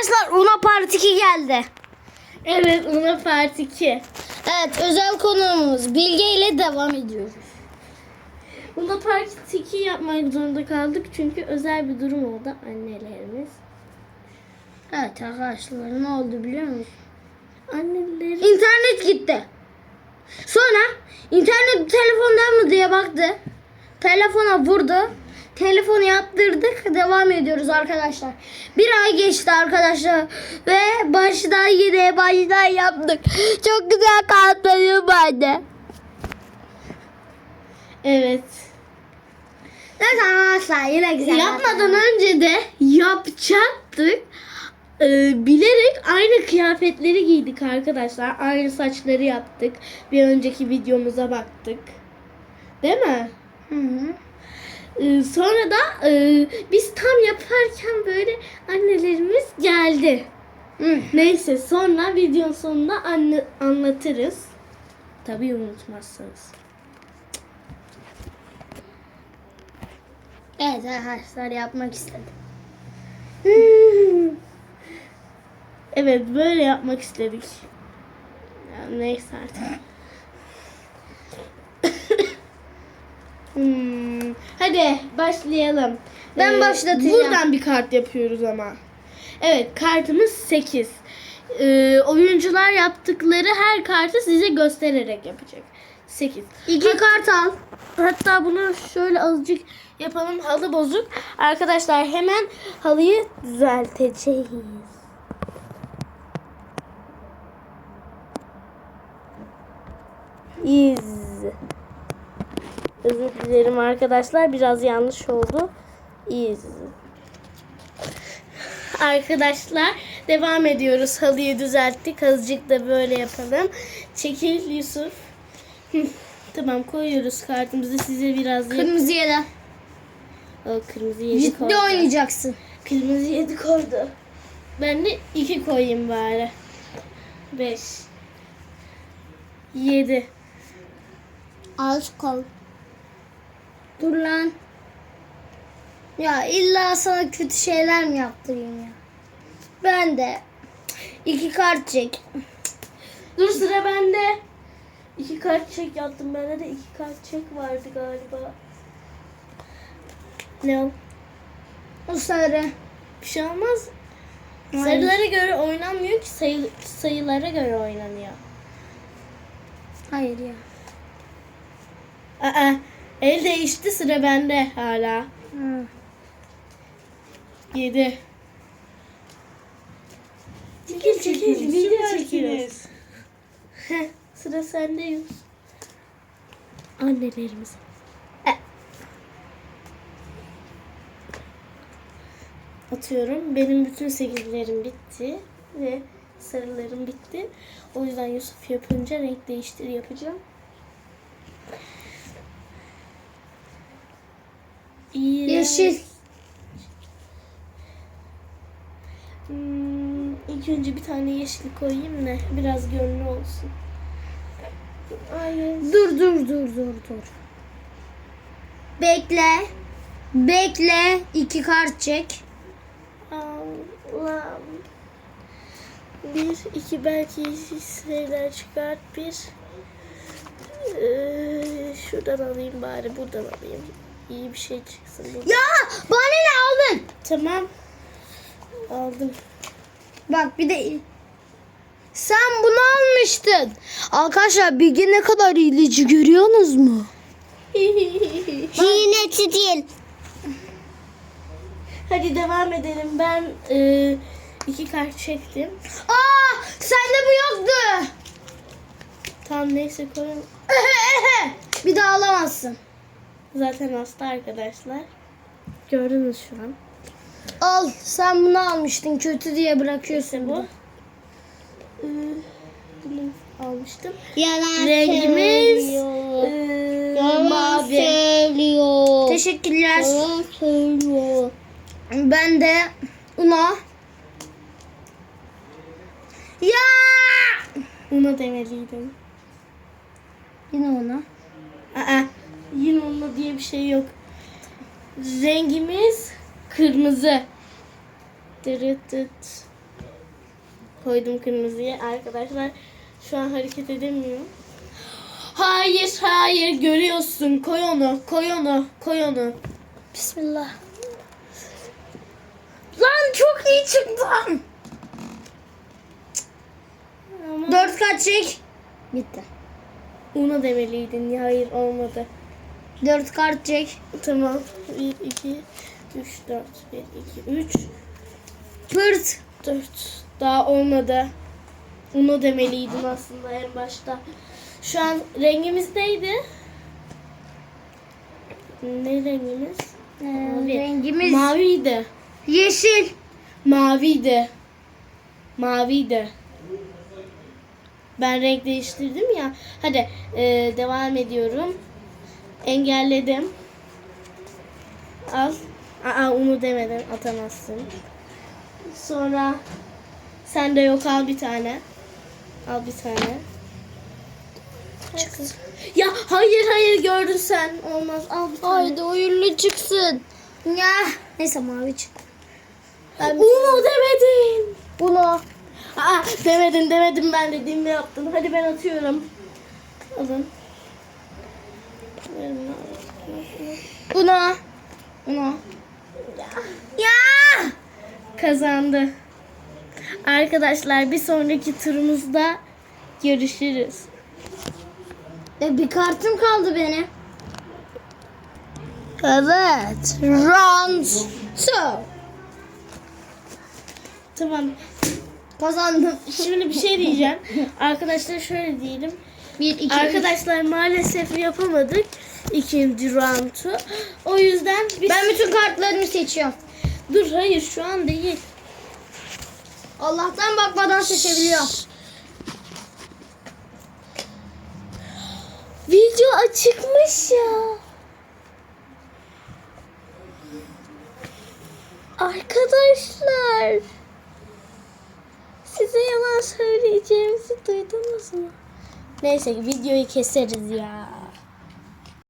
Arkadaşlar Una Part 2 geldi. Evet Una Part 2. Evet özel konuğumuz Bilge ile devam ediyoruz. Una Part 2 yapmak zorunda kaldık çünkü özel bir durum oldu annelerimiz. Evet arkadaşlar ne oldu biliyor musun? Anneleri İnternet gitti. Sonra internet telefondan mı diye baktı. Telefona vurdu. Telefonu yaptırdık. Devam ediyoruz arkadaşlar. Bir ay geçti arkadaşlar. Ve baştan yine baştan yaptık. Çok güzel kalplerim vardı. evet. Evet arkadaşlar yine güzel. Yapmadan önce de yapacaktık. Ee, bilerek aynı kıyafetleri giydik arkadaşlar. Aynı saçları yaptık. Bir önceki videomuza baktık. Değil mi? Hı hı. Ee, sonra da e, biz tam yaparken böyle annelerimiz geldi. Hı. Neyse sonra videonun sonunda anne, anlatırız. Tabii unutmazsanız. Evet arkadaşlar yapmak istedim. Evet böyle yapmak istedik. Ya, neyse artık. Hmm, Hadi başlayalım. Ben başlatacağım. Buradan bir kart yapıyoruz ama. Evet kartımız 8. Ee, oyuncular yaptıkları her kartı size göstererek yapacak. 8. İki kart al. Hatta bunu şöyle azıcık yapalım. Halı bozuk. Arkadaşlar hemen halıyı düzelteceğiz. İz. Özür dilerim arkadaşlar. Biraz yanlış oldu. İz. Arkadaşlar devam ediyoruz. Halıyı düzelttik. Azıcık da böyle yapalım. Çekil Yusuf. Tamam koyuyoruz kartımızı size biraz Kırmızı yere. O kırmızı yedi Ciddi koydu. oynayacaksın. Kırmızı yedi koydu. Ben de iki koyayım bari. Beş. Yedi. Az kal. Dur lan. Ya illa sana kötü şeyler mi yaptırayım ya? Ben de iki kart çek. Dur sıra bende. İki kart çek yaptım. Bende de iki kart çek vardı galiba. Ne o? O sarı. Bir şey olmaz. Hayır. Sayılara göre oynanmıyor ki sayı, sayılara göre oynanıyor. Hayır ya. Aa, el değişti sıra bende hala. Hı. Yedi. Çekil çekil. Video. Heh, sıra sende Yus. Annelerimiz. E. Atıyorum. Benim bütün sekizlerim bitti. Ve sarılarım bitti. O yüzden Yusuf yapınca renk değiştir yapacağım. Yeşil. Hmm, ilk önce bir tane yeşil koyayım da biraz gönlü olsun. Hayır. Dur dur dur dur dur. Bekle. Bekle. İki kart çek. Allah'ım. Bir, iki belki şeyler çıkart. Bir. Ee, şuradan alayım bari buradan alayım. İyi bir şey çıksın. Ya bana ne aldın? Tamam. Aldım. Bak bir de sen bunu almıştın. Arkadaşlar Bilge ne kadar iyilici görüyorsunuz mu? Hileci değil. Hadi devam edelim. Ben e, iki kart çektim. Aa sende bu yoktu. Tamam neyse koyalım. bir daha alamazsın. Zaten hasta arkadaşlar. Gördünüz şu an. Al sen bunu almıştın kötü diye bırakıyorsun Bu. bu. Ee, bunu almıştım. Yalan Rengimiz ee, Yalan mavi. söylüyor. Teşekkürler. Yalan söylüyor. Ben de Una. Ya! Una demeliydim. Yine Una. Diye bir şey yok. Rengimiz kırmızı. Dırıt dıt. Koydum kırmızıyı. Arkadaşlar şu an hareket edemiyor. Hayır hayır görüyorsun. Koy onu koy onu koy onu. Bismillah. Lan çok iyi çıktım. Ama Dört kart çek. Bitti. Una demeliydin. Hayır olmadı. Dört kart çek. Tamam. 1, 2, 3, 4, 1, 2, 3, Pırt. 4. Daha olmadı. Uno demeliydin aslında en başta. Şu an rengimiz neydi? Ne rengimiz? Mavi. Ee, Rengimiz Maviydi. yeşil. Maviydi. Maviydi. Ben renk değiştirdim ya. Hadi e, devam ediyorum. Engelledim. Al. Aa onu demeden atamazsın. Sonra sen de yok al bir tane. Al bir tane. Çıksın. Ya hayır hayır gördün sen. Olmaz al bir tane. Haydi oyunlu çıksın. Ya. Neyse mavi çık. Ben Uno demedin. bunu Aa, demedin demedim ben dediğimi yaptın. Hadi ben atıyorum. Alın. Bunu bunu ya Kazandı. Arkadaşlar bir sonraki turumuzda görüşürüz. e, bir kartım kaldı benim. Evet. Round two. Tamam. Kazandım. Şimdi bir şey diyeceğim. Arkadaşlar şöyle diyelim. Bir, iki, üç. Arkadaşlar maalesef yapamadık ikinci roundu. O yüzden biz... Ben bütün kartlarımı seçiyorum. Dur hayır şu an değil. Allah'tan bakmadan seçebiliyorum. Video açıkmış ya. Arkadaşlar. Size yalan söyleyeceğimizi duydunuz mu? Neyse videoyu keseriz ya.